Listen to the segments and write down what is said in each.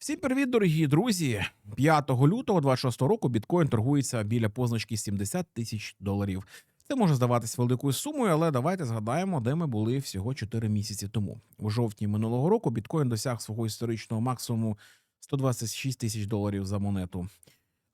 Всім привіт, дорогі друзі! 5 лютого 26 року біткоін торгується біля позначки 70 тисяч доларів. Це може здаватись великою сумою, але давайте згадаємо, де ми були всього 4 місяці тому. У жовтні минулого року біткоін досяг свого історичного максимуму 126 тисяч доларів за монету.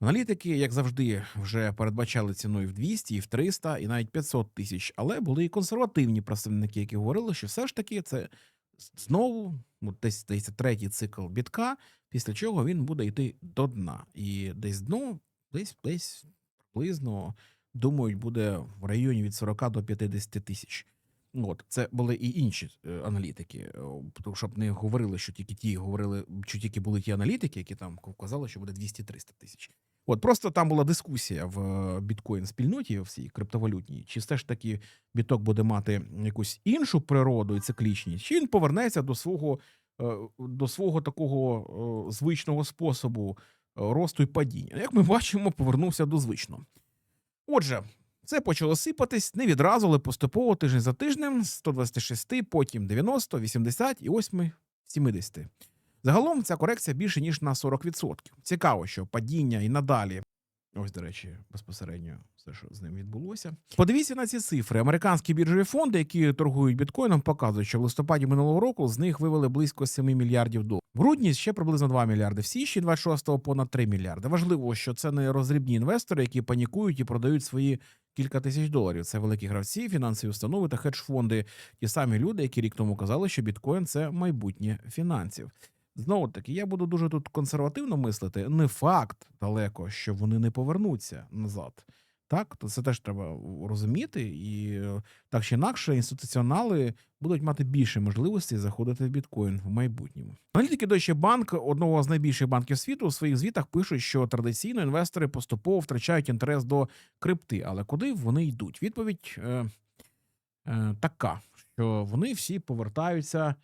Аналітики, як завжди, вже передбачали ціною в 200, і в 300, і навіть 500 тисяч. Але були і консервативні представники, які говорили, що все ж таки це знову ну, десь здається, третій цикл бітка, після чого він буде йти до дна. І десь дно, десь десь приблизно думають, буде в районі від 40 до 50 тисяч. От це були і інші е, аналітики, е, тому щоб не говорили, що тільки ті говорили, що тільки були ті аналітики, які там казали, що буде 200-300 тисяч. От просто там була дискусія в е, біткоін спільноті, всій криптовалютній, чи все ж таки біток буде мати якусь іншу природу і циклічність, чи він повернеться до свого е, до свого такого е, звичного способу е, росту і падіння. Як ми бачимо, повернувся до звичного. Отже, це почало сипатись не відразу, але поступово тиждень за тижнем, з 126, потім 90, 80 і ось ми 70. Загалом ця корекція більше ніж на 40%. Цікаво, що падіння і надалі. Ось, до речі, безпосередньо все, що з ним відбулося. Подивіться на ці цифри. Американські біржові фонди, які торгують біткоїном, показують, що в листопаді минулого року з них вивели близько 7 мільярдів доларів. В грудні ще приблизно 2 мільярди. В січні 26-го понад 3 мільярди. Важливо, що це не розрібні інвестори, які панікують і продають свої кілька тисяч доларів. Це великі гравці, фінансові установи та хедж-фонди. Ті самі люди, які рік тому казали, що біткоін це майбутнє фінансів. Знову таки, я буду дуже тут консервативно мислити. Не факт далеко, що вони не повернуться назад. Так, то це теж треба розуміти, і е, так чи інакше, інституціонали будуть мати більше можливостей заходити в біткоін в майбутньому. Аналітики Deutsche Bank, одного з найбільших банків світу, у своїх звітах пишуть, що традиційно інвестори поступово втрачають інтерес до крипти. Але куди вони йдуть? Відповідь е, е, така, що вони всі повертаються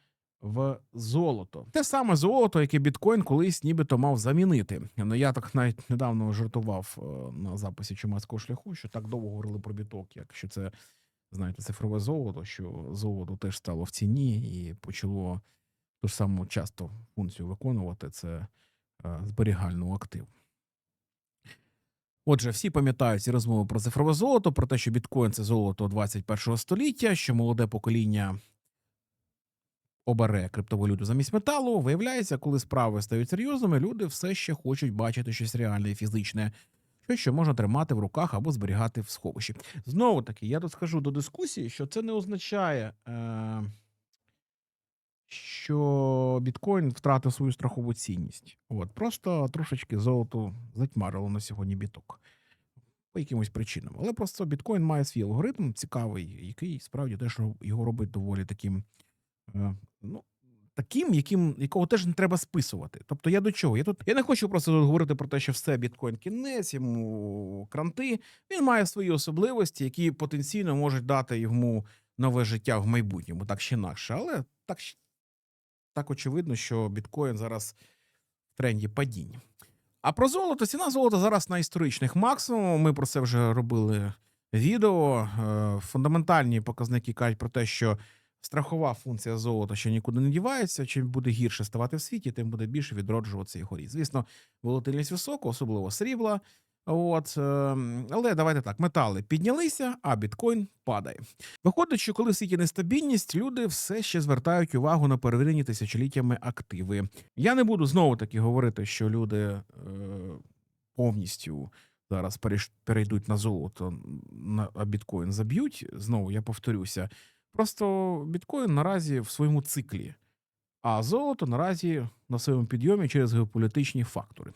в золото. Те саме золото, яке біткоін колись нібито мав замінити. Ну я так навіть недавно жартував е, на записі чумацького шляху, що так довго говорили про біток, якщо це знаєте, цифрове золото, що золото теж стало в ціні і почало ту ж саму часто функцію виконувати це е, зберігальну активу. Отже, всі пам'ятають ці розмови про цифрове золото, про те, що біткоін це золото 21 століття, що молоде покоління обере криптовалюту замість металу. Виявляється, коли справи стають серйозними, люди все ще хочуть бачити щось реальне і фізичне, що можна тримати в руках або зберігати в сховищі. Знову таки, я тут скажу до дискусії, що це не означає, е- що біткоін втратив свою страхову цінність. От просто трошечки золото затьмарило на сьогодні біток. По якимось причинам. Але просто біткоін має свій алгоритм цікавий, який справді теж його робить доволі таким ну, таким, яким, якого теж не треба списувати. Тобто я до чого? Я тут я не хочу просто тут говорити про те, що все біткоін кінець, йому кранти. Він має свої особливості, які потенційно можуть дати йому нове життя в майбутньому, так чи інакше. Але так, так очевидно, що біткоін зараз в тренді падіння. А про золото, ціна золота зараз на історичних максимумах. Ми про це вже робили відео. Е, фундаментальні показники кажуть про те, що страхова функція золота, що нікуди не дівається. Чим буде гірше ставати в світі, тим буде більше відроджуватися його ріст. Звісно, волатильність висока, особливо срібла. От, ем, але давайте так: метали піднялися, а біткоін падає. Виходить, що коли в світі нестабільність, люди все ще звертають увагу на перевірені тисячоліттями активи. Я не буду знову таки говорити, що люди е, повністю зараз перейдуть на золото, а біткоін заб'ють. Знову я повторюся. Просто біткоін наразі в своєму циклі, а золото наразі на своєму підйомі через геополітичні фактори.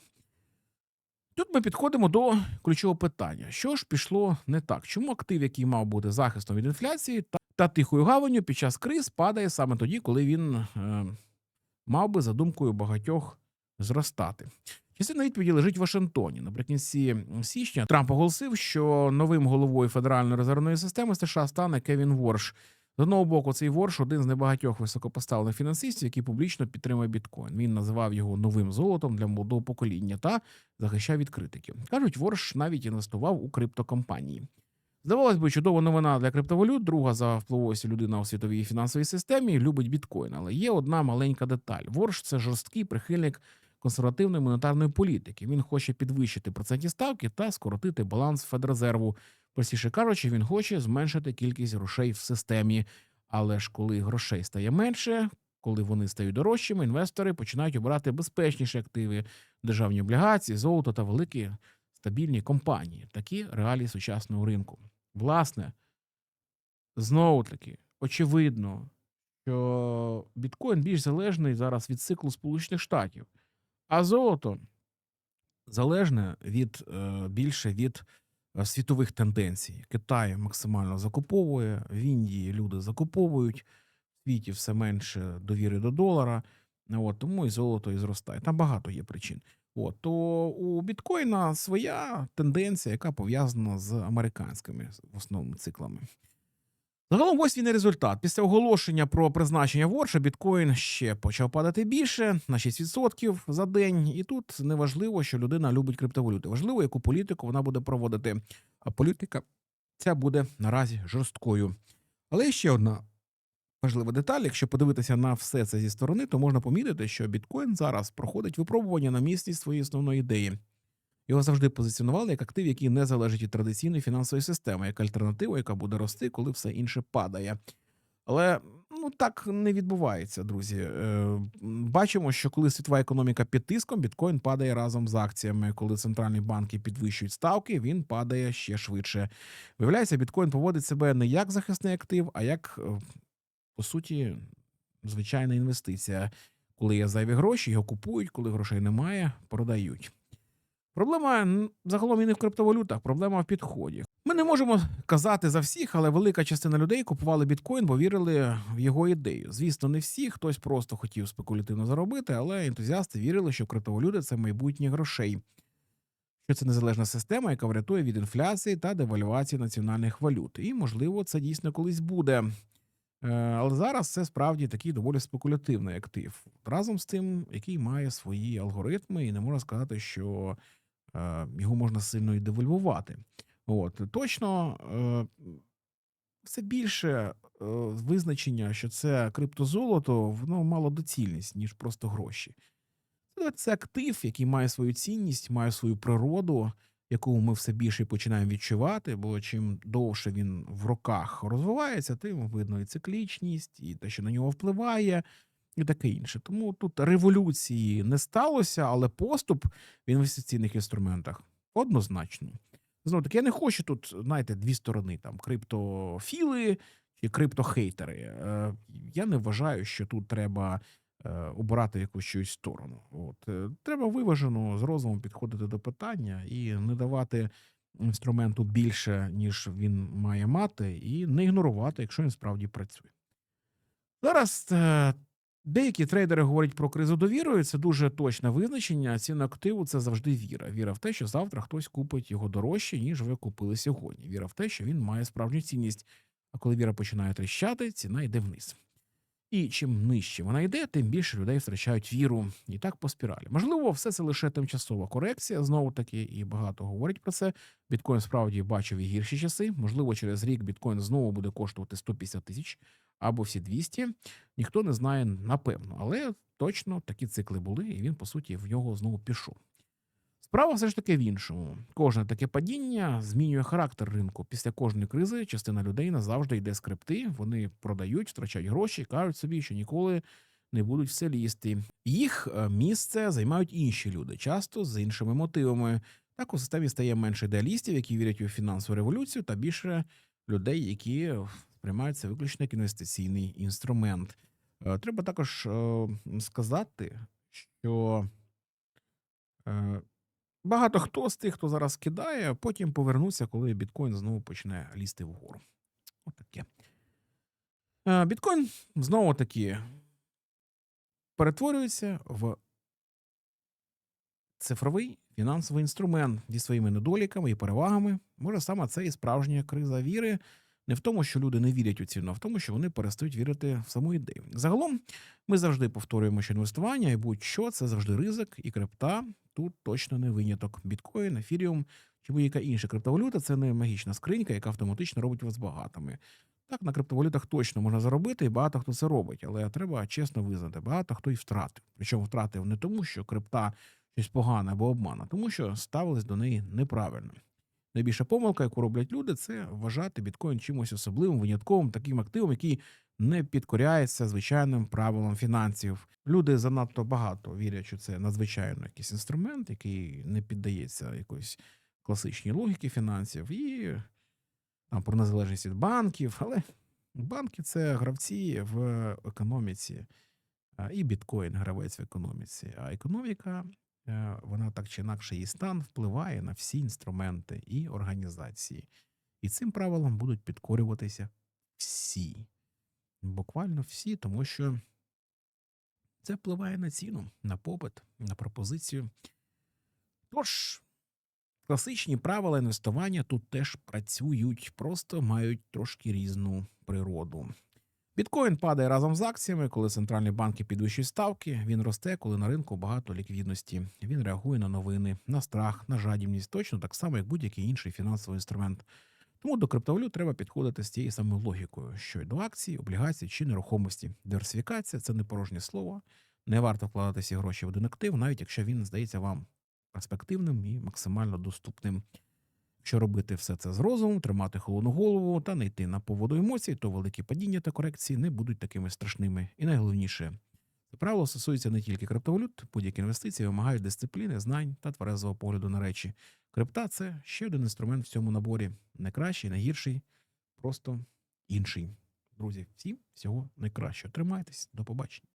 Тут ми підходимо до ключового питання: що ж пішло не так? Чому актив, який мав бути захистом від інфляції та, та тихою гаванню під час криз падає саме тоді, коли він е, мав би за думкою багатьох зростати? Частина відповіді лежить в Вашингтоні. Наприкінці січня Трамп оголосив, що новим головою Федеральної резервної системи США стане Кевін Ворш. З одного боку, цей ворш один з небагатьох високопоставлених фінансистів, який публічно підтримує біткоін. Він називав його новим золотом для молодого покоління та захищав від критиків. кажуть, ворш навіть інвестував у криптокомпанії. Здавалось би, чудова новина для криптовалют. Друга за впливовістю людина у світовій фінансовій системі любить біткоін. Але є одна маленька деталь: ворш це жорсткий прихильник консервативної монетарної політики. Він хоче підвищити процентні ставки та скоротити баланс Федрезерву. Простіше кажучи, він хоче зменшити кількість грошей в системі. Але ж коли грошей стає менше, коли вони стають дорожчими, інвестори починають обирати безпечніші активи, державні облігації, золото та великі стабільні компанії. Такі реалії сучасного ринку. Власне, знову таки, очевидно, що біткоін більш залежний зараз від циклу Сполучених Штатів, а золото залежне від е, більше від світових тенденцій. Китай максимально закуповує, в Індії люди закуповують, в світі все менше довіри до долара. От, тому і золото і зростає. Там багато є причин. От, то у біткоїна своя тенденція, яка пов'язана з американськими в основному циклами. Загалом ось він і результат. Після оголошення про призначення ворша біткоін ще почав падати більше на 6% за день. І тут не важливо, що людина любить криптовалюти. Важливо, яку політику вона буде проводити. А політика ця буде наразі жорсткою. Але ще одна важлива деталь. Якщо подивитися на все це зі сторони, то можна помітити, що біткоін зараз проходить випробування на місці своєї основної ідеї. Його завжди позиціонували як актив, який не залежить від традиційної фінансової системи, як альтернатива, яка буде рости, коли все інше падає. Але ну так не відбувається, друзі. Е, Бачимо, що коли світова економіка під тиском, біткоін падає разом з акціями. Коли центральні банки підвищують ставки, він падає ще швидше. Виявляється, біткоін поводить себе не як захисний актив, а як е, по суті звичайна інвестиція. Коли є зайві гроші, його купують, коли грошей немає, продають. Проблема загалом і не в криптовалютах, проблема в підході. Ми не можемо казати за всіх, але велика частина людей купували біткоін, бо вірили в його ідею. Звісно, не всі, хтось просто хотів спекулятивно заробити, але ентузіасти вірили, що криптовалюта це майбутнє грошей. Що це незалежна система, яка врятує від інфляції та девальвації національних валют. І, можливо, це дійсно колись буде. Е, Але зараз це справді такий доволі спекулятивний актив. Разом з тим, який має свої алгоритми, і не можна сказати, що його можна сильно і девальвувати. От точно е, все більше е, визначення, що це криптозолото, воно мало доцільність, ніж просто гроші. Це, актив, який має свою цінність, має свою природу, яку ми все більше починаємо відчувати. Бо чим довше він в роках розвивається, тим видно і циклічність, і те, що на нього впливає, і таке інше. Тому тут революції не сталося, але поступ в інвестиційних інструментах однозначно. Знову таки, я не хочу тут, знаєте, дві сторони: там криптофіли чи криптохейтери. Е, Я не вважаю, що тут треба е, обирати якусь чиюсь сторону. От е, треба виважено з розумом підходити до питання і не давати інструменту більше, ніж він має мати, і не ігнорувати, якщо він справді працює. Зараз деякі трейдери говорять про кризу довірою. Це дуже точне визначення. Ціна активу це завжди віра. Віра в те, що завтра хтось купить його дорожче, ніж ви купили сьогодні. Віра в те, що він має справжню цінність. А коли віра починає тріщати, ціна йде вниз. І чим нижче вона йде, тим більше людей втрачають віру. І так по спіралі. Можливо, все це лише тимчасова корекція. Знову таки, і багато говорять про це. Біткоін справді бачив і гірші часи. Можливо, через рік біткоін знову буде коштувати 150 тисяч або всі 200. Ніхто не знає напевно, але точно такі цикли були, і він, по суті, в нього знову пішов. Справа все ж таки в іншому. Кожне таке падіння змінює характер ринку. Після кожної кризи частина людей назавжди йде скрипти, вони продають, втрачають гроші, кажуть собі, що ніколи не будуть все лізти. Їх е, місце займають інші люди, часто з іншими мотивами. Так у системі стає менше ідеалістів, які вірять у фінансову революцію, та більше людей, які сприймають це виключно як інвестиційний інструмент. Е, Треба також е, сказати, що багато хто з тих, хто зараз кидає, потім повернуться, коли біткоін знову почне лізти вгору. Отаке. Е, Біткоін знову таки перетворюється в цифровий фінансовий інструмент зі своїми недоліками і перевагами. Може, саме це і справжня криза віри. Не в тому, що люди не вірять у ціну, а в тому, що вони перестають вірити в саму ідею. Загалом, ми завжди повторюємо, що інвестування і будь-що це завжди ризик, і крипта тут точно не виняток. Біткоін, ефіріум чи будь-яка інша криптовалюта це не магічна скринька, яка автоматично робить вас багатими. Так, на криптовалютах точно можна заробити, і багато хто це робить, але треба чесно визнати, багато хто і втратив. Причому втратив не тому, що крипта щось погане або обман, а тому, що ставились до неї неправильно. Найбільша помилка, яку роблять люди, це вважати біткоін чимось особливим, винятковим, таким активом, який не підкоряється звичайним правилам фінансів. Люди занадто багато вірять, що це надзвичайно якийсь інструмент, який не піддається якоїсь класичній логіки фінансів, і там про незалежність від банків. Але банки це гравці в економіці, і біткоін гравець в економіці. А економіка, вона так чи інакше, її стан впливає на всі інструменти і організації. І цим правилам будуть підкорюватися всі. Буквально всі, тому що це впливає на ціну, на попит, на пропозицію. Тож, класичні правила інвестування тут теж працюють, просто мають трошки різну природу. Біткоін падає разом з акціями, коли центральні банки підвищують ставки. Він росте, коли на ринку багато ліквідності. Він реагує на новини, на страх, на жадібність, точно так само, як будь-який інший фінансовий інструмент. Тому до криптовалют треба підходити з тією самою логікою, що й до акцій, облігацій чи нерухомості. Диверсифікація це не порожнє слово. Не варто вкладати всі гроші в один актив, навіть якщо він здається вам перспективним і максимально доступним. Якщо робити все це з розумом, тримати холодну голову та не йти на поводу емоцій, то великі падіння та корекції не будуть такими страшними. І найголовніше, це правило стосується не тільки криптовалют, будь-які інвестиції вимагають дисципліни, знань та тверезого погляду на речі. Крипта це ще один інструмент в цьому наборі. Не кращий, не гірший, просто інший. Друзі, всім всього найкращого. Тримайтесь, до побачення.